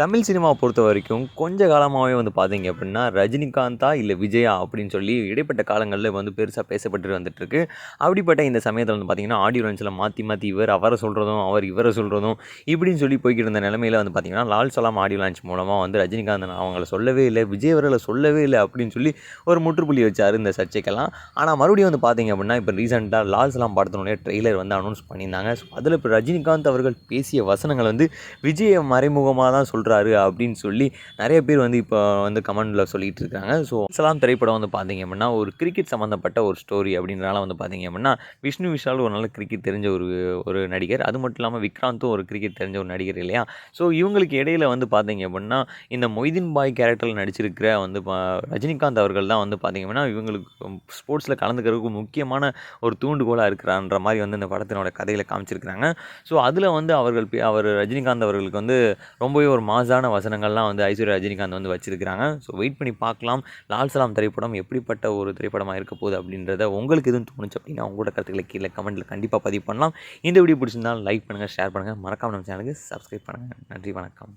தமிழ் சினிமாவை பொறுத்த வரைக்கும் கொஞ்ச காலமாகவே வந்து பார்த்தீங்க அப்படின்னா ரஜினிகாந்தா இல்லை விஜயா அப்படின்னு சொல்லி இடைப்பட்ட காலங்களில் வந்து பெருசாக பேசப்பட்டு வந்துட்டுருக்கு. அப்படிப்பட்ட இந்த சமயத்தில் வந்து பார்த்திங்கன்னா ஆடியோ லான்ச்சில் மாற்றி மாற்றி இவர் அவரை சொல்கிறதும் அவர் இவரை சொல்கிறதும் இப்படின்னு சொல்லி போய்கிட்டு இருந்த நிலமையில வந்து பார்த்தீங்கன்னா லால் சலாம் ஆடியோ லான்ச் மூலமாக வந்து ரஜினிகாந்தன் அவங்கள சொல்லவே இல்லை விஜய் அவர்களை சொல்லவே இல்லை அப்படின்னு சொல்லி ஒரு முற்றுப்புள்ளி வச்சார் இந்த சர்ச்சைக்கெல்லாம். ஆனால் மறுபடியும் வந்து பார்த்திங்க அப்படின்னா இப்போ ரீசெண்டாக லால் சலாம் படத்தினுடைய ட்ரெய்லர் வந்து அனௌன்ஸ் பண்ணியிருந்தாங்க. ஸோ அதில் இப்போ ரஜினிகாந்த் அவர்கள் பேசிய வசனங்கள் வந்து விஜயை மறைமுகமாக தான் சொல்கிறாரு அப்படின்னு சொல்லி நிறைய பேர் வந்து இப்போ வந்து கமெண்டில் சொல்லிட்டு இருக்காங்க. ஸோ சலாம் திரைப்படம் வந்து பார்த்தீங்க அப்படின்னா ஒரு கிரிக்கெட் சம்மந்தப்பட்ட ஒரு ஸ்டோரி அப்படின்றனால வந்து பார்த்தீங்க அப்படின்னா விஷ்ணு விஷால் ஒரு நல்ல கிரிக்கெட் தெரிஞ்ச ஒரு ஒரு நடிகர். அது மட்டும் இல்லாமல் விக்ராந்தும் ஒரு கிரிக்கெட் தெரிஞ்ச ஒரு நடிகர் இல்லையா? ஸோ இவங்களுக்கு இடையில வந்து பார்த்தீங்க அப்படின்னா இந்த மொய்தீன் பாய் கேரக்டரில் நடிச்சிருக்கிற வந்து பா- ரஜினிகாந்த் அவர்கள் தான் வந்து பார்த்தீங்க அப்படின்னா இவங்களுக்கு ஸ்போர்ட்ஸில் கலந்துக்கிறதுக்கு முக்கியமான ஒரு தூண்டுகோலாக இருக்கிறான்ற மாதிரி வந்து இந்த படத்தினோட கதையில் காமிச்சிருக்கிறாங்க. ஸோ அதில் வந்து அவர்கள் பே- அவர் ரஜினிகாந்த் அவர்களுக்கு வந்து ரொம்பவே ஒரு மாசான வசனங்கள்லாம் வந்து ஐஸ்வர்யா ரஜினிகாந்த் வந்து வச்சுருக்கிறாங்க. ஸோ வெயிட் பண்ணி பார்க்கலாம். லால் சலாம் திரைப்படம் எப்படிப்பட்ட ஒரு திரைப்படமாக இருக்க போகுது அப்படின்றத உங்களுக்கு எதுவும் தோணுச்சு அப்படின்னா உங்களோட கருத்துக்களை கீழே கமெண்ட்டில் கண்டிப்பாக பதிவு பண்ணலாம். இந்த வீடியோ பிடிச்சிருந்தாலும் லைக் பண்ணுங்கள் ஷேர் பண்ணுங்கள் மறக்காமல் நம்ம சேனலுக்கு சப்ஸ்கிரைப் பண்ணுங்கள் நன்றி வணக்கம்.